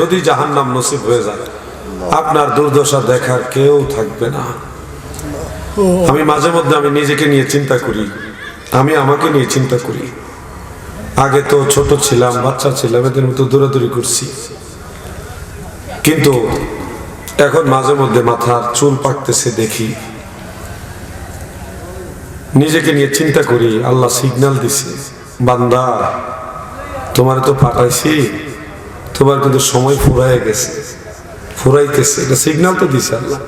যদি জাহান্নাম নসিব হয়ে যায়, আপনার দুর্দশা দেখার কেউ থাকবে না। আমি মাঝে মধ্যে আমি নিজেকে নিয়ে চিন্তা করি, আমি আমাকে নিয়ে চিন্তা করি। আগে তো ছোট ছিলাম, বাচ্চা ছিলাম, এদের মতো দৌড়াদৌড়ি করছি। কিন্তু এখন মাঝে মধ্যে মাথার চুল পাকতেছে দেখি। নিজেকে নিয়ে চিন্তা করি, আল্লাহ সিগন্যাল দিছে, বান্দা, তোমার তো পাঠাইছি। তোমার কিন্তু সময় ফুরাই গেছে। ফুরাইতেছে। এটা সিগন্যাল তো দিছে আল্লাহ।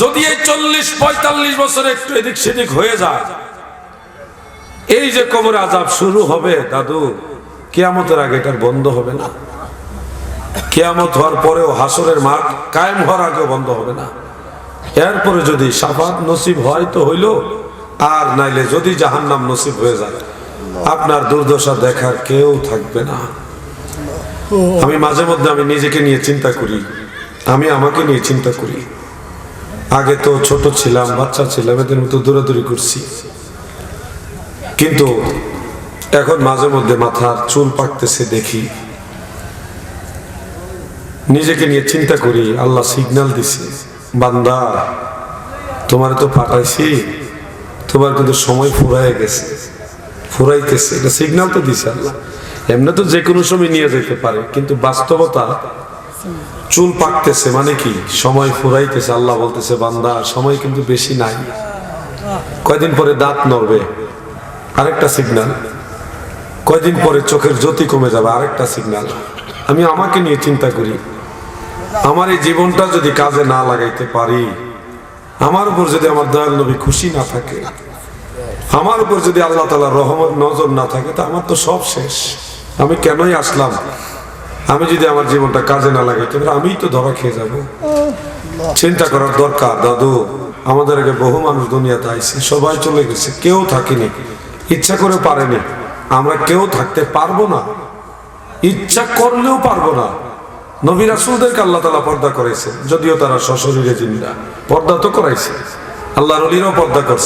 যদি এই চল্লিশ, পঁয়তাল্লিশ বছর একটু এদিক সেদিক হয়ে যায়, এই যে কবর আজাব শুরু হবে, দাদু, কেয়ামতের আগে এটার বন্ধ হবে না। কেয়ামত হওয়ার পরেও হাসরের মাঠ কায়েম হওয়ার আগেও বন্ধ হবে না। এরপরে যদি সাফাত নসিব হয় তো হইল, আর নাইলে যদি জাহান্নাম নসিব হয়ে যায়, আপনার দুর্দশা দেখার কেউ থাকবে না। আমি মাঝে মধ্যে আমি নিজেকে নিয়ে চিন্তা করি, আমি আমাকে নিয়ে চিন্তা করি। আগে তো ছোট ছিলাম, বাচ্চা ছিলাম, এদের মতো দৌড়াদৌড়ি করছি। কিন্তু এখন মাঝে মধ্যে মাথার চুল পাকতেছে দেখি। নিজেকে নিয়ে চিন্তা করি, আল্লাহ সিগন্যাল দিছে, বান্দা, তোমার তো পাঠাইছি, তোমার কিন্তু সময় ফুরাই গেছে, ফুরাইতেছে, এটা সিগনাল তো দিছে আল্লাহ। এমনি তো যে কোনো সময় নিয়ে যেতে পারে, কিন্তু বাস্তবতা চুল পাকতেছে মানে কি? সময় ফুরাইতেছে, আল্লাহ বলতেছে, বান্দা, সময় কিন্তু বেশি নাই। কয়দিন পরে দাঁত নড়বে? আরেকটা সিগনাল কয়দিন পরে চোখের জ্যোতি কমে যাবে? আরেকটা সিগনাল আমি আমাকে নিয়ে চিন্তা করি। আমার এই জীবনটা যদি কাজে না লাগাইতে পারি, আমার উপর যদি আমার দয়াল নবী খুশি না থাকে, আমার উপর যদি আল্লাহ তালা রহমত নজর না থাকে, তা আমার তো সব শেষ। আমি কেনই আসলাম? আমি যদি আমার জীবনটা কাজে না লাগাইতে পারি আমি তো ধরা খেয়ে যাব। চিন্তা করার দরকার, দাদু। আমাদের আগে বহু মানুষ দুনিয়াতে আইছে সবাই চলে গেছে, কেউ থাকেনি। ইচ্ছা করে পারেনি। আমরা কেউ থাকতে পারব না। ইচ্ছা করলেও পারব না। নবী রাসুলদেরকে আল্লাহ তালা পর্দা করেছে যদিও তারা সশরীরে জিন্দা পর্দা তো করাইছে। আল্লাহ রলিরও পর্দা করছে।